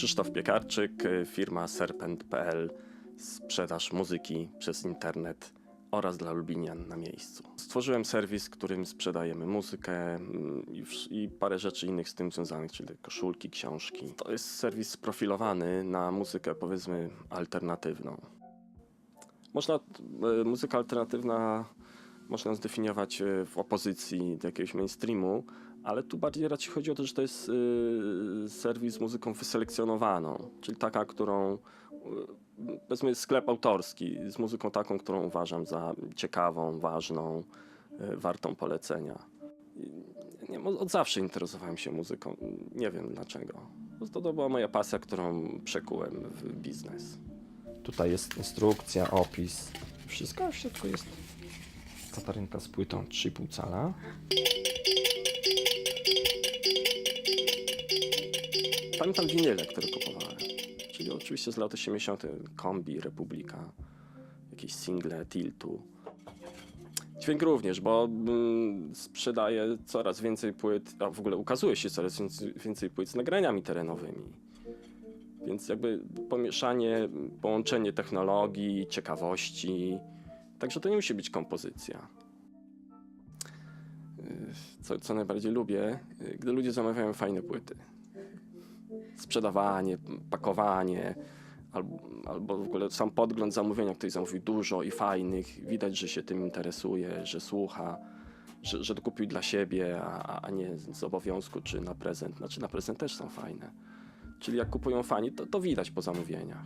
Krzysztof Piekarczyk, y, firma serpent.pl, sprzedaż muzyki przez internet oraz dla Lublinian na miejscu. Stworzyłem serwis, którym sprzedajemy muzykę mm, i, parę rzeczy innych z tym związanych, czyli koszulki, książki. To jest serwis sprofilowany na muzykę powiedzmy alternatywną. Można, y, muzyka alternatywna można zdefiniować y, w opozycji do jakiegoś mainstreamu, ale tu bardziej raczej chodzi o to, że to jest y, serwis z muzyką wyselekcjonowaną, czyli taka, którą y, powiedzmy sklep autorski z muzyką taką, którą uważam za ciekawą, ważną, y, wartą polecenia. I Nie, od zawsze interesowałem się muzyką, nie wiem dlaczego. Po prostu To była moja pasja, którą przekułem w biznes. Tutaj jest instrukcja, opis. Wszystko w środku jest. Katarynka z płytą 3,5 cala. Pamiętam winyle, które kupowałem. Czyli oczywiście z lat 80. Kombi, Republika, jakieś single, Tiltu. Dźwięk również, bo mm, sprzedaję coraz więcej płyt, a w ogóle ukazuje się coraz więcej, więcej płyt z nagraniami terenowymi. Więc jakby pomieszanie, połączenie technologii, ciekawości. Także to nie musi być kompozycja. Yy, Co, co najbardziej lubię, yy, gdy ludzie zamawiają fajne płyty sprzedawanie, pakowanie, albo, albo w ogóle sam podgląd zamówienia, ktoś zamówił dużo i fajnych, widać, że się tym interesuje, że słucha, że, że kupił dla siebie, a, a nie z obowiązku czy na prezent. Znaczy na prezent też są fajne. Czyli jak kupują fani, to, to widać po zamówieniach.